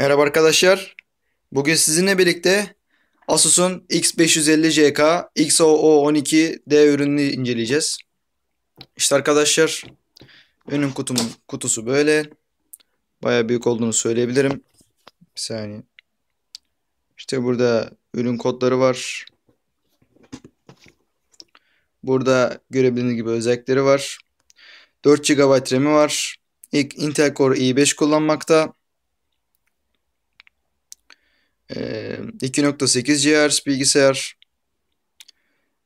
Merhaba arkadaşlar. Bugün sizinle birlikte Asus'un X550CK XO12D ürününü inceleyeceğiz. İşte arkadaşlar ürün kutumun kutusu böyle. Baya büyük olduğunu söyleyebilirim. Bir saniye. İşte burada ürün kodları var. Burada görebildiğiniz gibi özellikleri var. 4 GB RAM'i var. İlk Intel Core i5 kullanmakta. 2.8 GHz bilgisayar.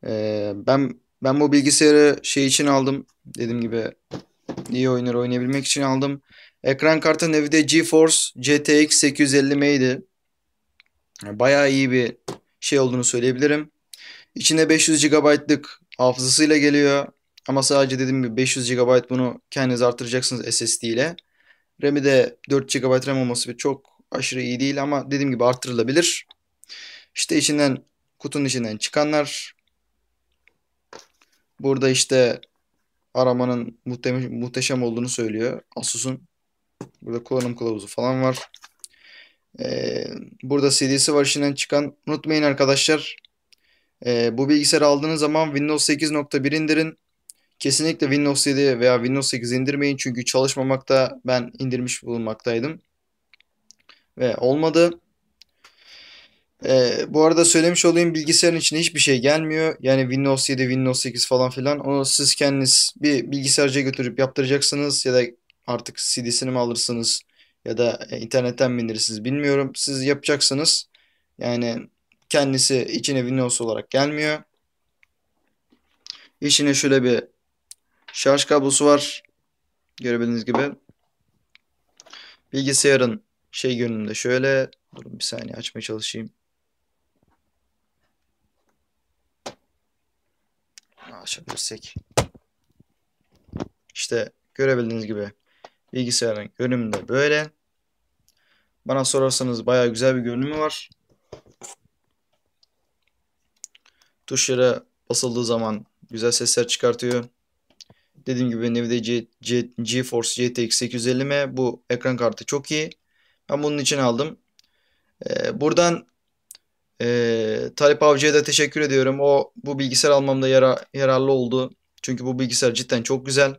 Ee, ben ben bu bilgisayarı şey için aldım. Dediğim gibi iyi oyunlar oynayabilmek için aldım. Ekran kartı Nvidia GeForce GTX 850 M'ydi. Bayağı iyi bir şey olduğunu söyleyebilirim. İçinde 500 GB'lık hafızasıyla geliyor. Ama sadece dediğim gibi 500 GB bunu kendiniz artıracaksınız SSD ile. RAM'i de 4 GB RAM olması çok aşırı iyi değil ama dediğim gibi arttırılabilir. İşte içinden kutunun içinden çıkanlar. Burada işte aramanın muhteşem olduğunu söylüyor Asus'un. Burada kullanım kılavuzu falan var. Ee, burada CD'si var içinden çıkan. Unutmayın arkadaşlar. E, bu bilgisayarı aldığınız zaman Windows 8.1 indirin. Kesinlikle Windows 7 veya Windows 8 indirmeyin. Çünkü çalışmamakta ben indirmiş bulunmaktaydım ve olmadı. Ee, bu arada söylemiş olayım bilgisayarın içine hiçbir şey gelmiyor. Yani Windows 7, Windows 8 falan filan. Onu siz kendiniz bir bilgisayarcıya götürüp yaptıracaksınız ya da artık CD'sini mi alırsınız ya da e, internetten mi indirirsiniz bilmiyorum. Siz yapacaksınız. Yani kendisi içine Windows olarak gelmiyor. İçine şöyle bir şarj kablosu var. Görebildiğiniz gibi. Bilgisayarın şey görünümde şöyle. Durun bir saniye açmaya çalışayım. Açabilirsek. İşte görebildiğiniz gibi bilgisayarın görünümünde böyle. Bana sorarsanız baya güzel bir görünümü var. Tuşlara basıldığı zaman güzel sesler çıkartıyor. Dediğim gibi Nvidia GeForce GTX 850M bu ekran kartı çok iyi. Ben bunun için aldım. Ee, buradan e, Talip Avcı'ya da teşekkür ediyorum. O bu bilgisayar almamda yara, yararlı oldu. Çünkü bu bilgisayar cidden çok güzel.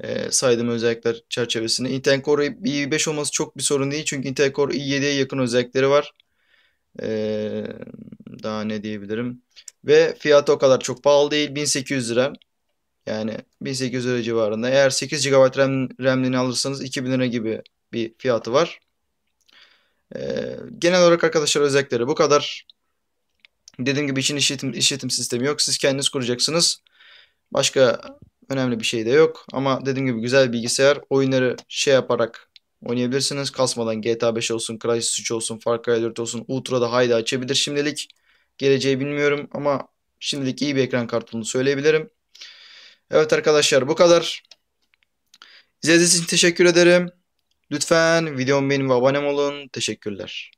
Ee, saydığım özellikler çerçevesinde. Intel Core i5 olması çok bir sorun değil. Çünkü Intel Core i7'ye yakın özellikleri var. Ee, daha ne diyebilirim. Ve fiyatı o kadar çok pahalı değil. 1800 lira. Yani 1800 lira civarında. Eğer 8 GB RAM, RAM'ini alırsanız 2000 lira gibi bir fiyatı var. Ee, genel olarak arkadaşlar özellikleri bu kadar. Dediğim gibi için işletim, işletim sistemi yok. Siz kendiniz kuracaksınız. Başka önemli bir şey de yok. Ama dediğim gibi güzel bilgisayar. Oyunları şey yaparak oynayabilirsiniz. Kasmadan GTA 5 olsun, Crysis 3 olsun, Far Cry 4 olsun, Ultra'da haydi açabilir şimdilik. Geleceği bilmiyorum ama şimdilik iyi bir ekran kartını söyleyebilirim. Evet arkadaşlar bu kadar. İzlediğiniz için teşekkür ederim. Lütfen videomu beğenin ve abone olun. Teşekkürler.